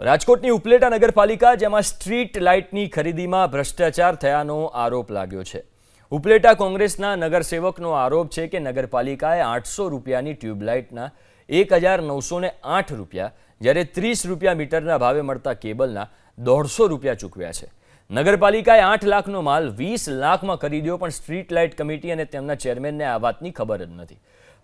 રાજકોટની ઉપલેટા નગરપાલિકા, જેમાં સ્ટ્રીટ લાઇટની ખરીદીમાં ભ્રષ્ટાચાર થયાનો આરોપ લાગ્યો છે. ઉપલેટા કોંગ્રેસના નગરસેવકનો આરોપ છે કે નગરપાલિકાએ આઠસો રૂપિયાની ટ્યુબલાઇટના એક હજાર નવસો આઠ રૂપિયા, જ્યારે ત્રીસ રૂપિયા મીટરના ભાવે મળતા કેબલના દોઢસો રૂપિયા ચૂકવ્યા છે. નગરપાલિકાએ આઠ લાખનો માલ વીસ લાખમાં ખરીદ્યો, પણ સ્ટ્રીટ લાઇટ કમિટી અને તેમના ચેરમેનને આ વાતની ખબર જ નથી.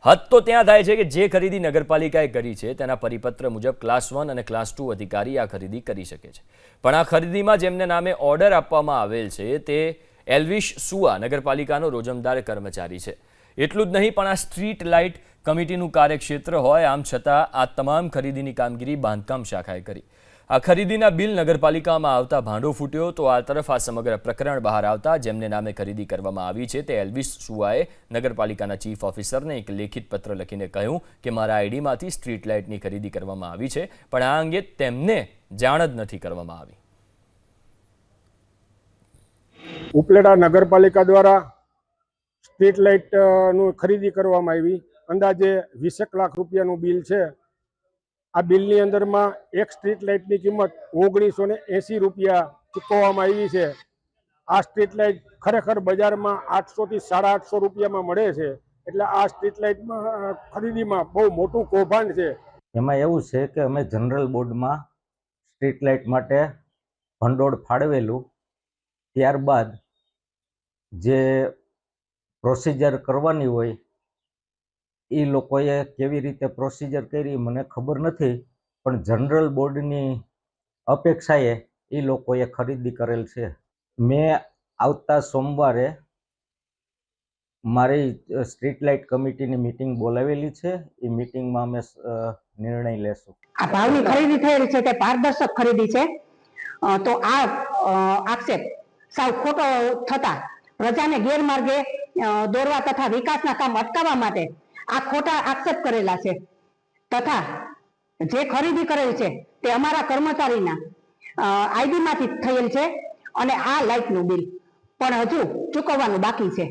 હદ તો ત્યાં થાય છે કે જે ખરીદી નગરપાલિકાએ કરી છે, તેના પરિપત્ર મુજબ ક્લાસ વન અને ક્લાસ ટુ અધિકારી આ ખરીદી કરી શકે છે. પણ આ ખરીદીમાં જેમને નામે ઓર્ડર આપવામાં આવેલ છે, તે એલ્વિશ સુઆ નગરપાલિકાનો રોજમદાર કર્મચારી છે. એટલું જ નહીં, પણ આ સ્ટ્રીટ લાઇટ કમિટીનું કાર્યક્ષેત્ર હોય, આમ છતાં આ તમામ ખરીદીની કામગીરી બાંધકામ શાખાએ કરી. આ ખરીદીના બિલ નગરપાલિકામાં આવતા ભાંડો ફૂટ્યો તો આ તરફ આ સમગ્ર પ્રકરણ બહાર આવતા જેમને નામે ખરીદી કરવામાં આવી છે તે એલ્વિસ સુઆએ નગરપાલિકાના ચીફ ઓફિસરને એક લેખિત પત્ર લખીને કહ્યું કે મારા આઈડીમાંથી સ્ટ્રીટ લાઇટની ખરીદી કરવામાં આવી છે, પણ આ અંગે તેમને જાણ જ નથી કરવામાં આવી. ઉપલેટા નગરપાલિકા દ્વારા સ્ટ્રીટ લાઇટનું ખરીદી કરવામાં આવી. અંદાજે વીસેક લાખ રૂપિયાનું બિલ છે. આ બિલની અંદરમાં એક સ્ટ્રીટ લાઇટની કિંમત ઓગણીસો એંસી રૂપિયા ચૂકવવામાં આવી છે. આ સ્ટ્રીટ લાઇટ ખરેખર બજારમાં આઠસોથી સાડા આઠસો રૂપિયામાં મળે છે. એટલે આ સ્ટ્રીટ લાઇટમાં ખરીદીમાં બહુ મોટું કૌભાંડ છે. એમાં એવું છે કે અમે જનરલ બોર્ડમાં સ્ટ્રીટ લાઇટ માટે ભંડોળ ફાળવેલું ત્યારબાદ જે પ્રોસિજર કરવાની હોય એ લોકોએ કેવી રીતે પ્રોસિજર કરી મને ખબર નથી, પણ જનરલ બોર્ડની અપેક્ષાએ એ લોકોએ ખરીદી કરેલ છે. મેં આવતા સોમવારે મારી સ્ટ્રીટ લાઇટ કમિટીની મિટિંગ બોલાવેલી છે. એ મિટિંગમાં અમે નિર્ણય લેશું. આ ભાવની ખરીદી થયેલી છે તે પારદર્શક ખરીદી છે? તો આ આક્ષેપ સાવ ખોટો થતા પ્રજાને ગેરમાર્ગે દોરવા તથા વિકાસના કામ અટકાવવા માટે આ ખોટા આક્ષેપ કરેલા છે. તથા જે ખરીદી કરેલ છે, તે અમારા કર્મચારીના આઈડી માંથી થયેલ છે અને આ લાઇટનું બિલ પણ હજુ ચૂકવવાનું બાકી છે.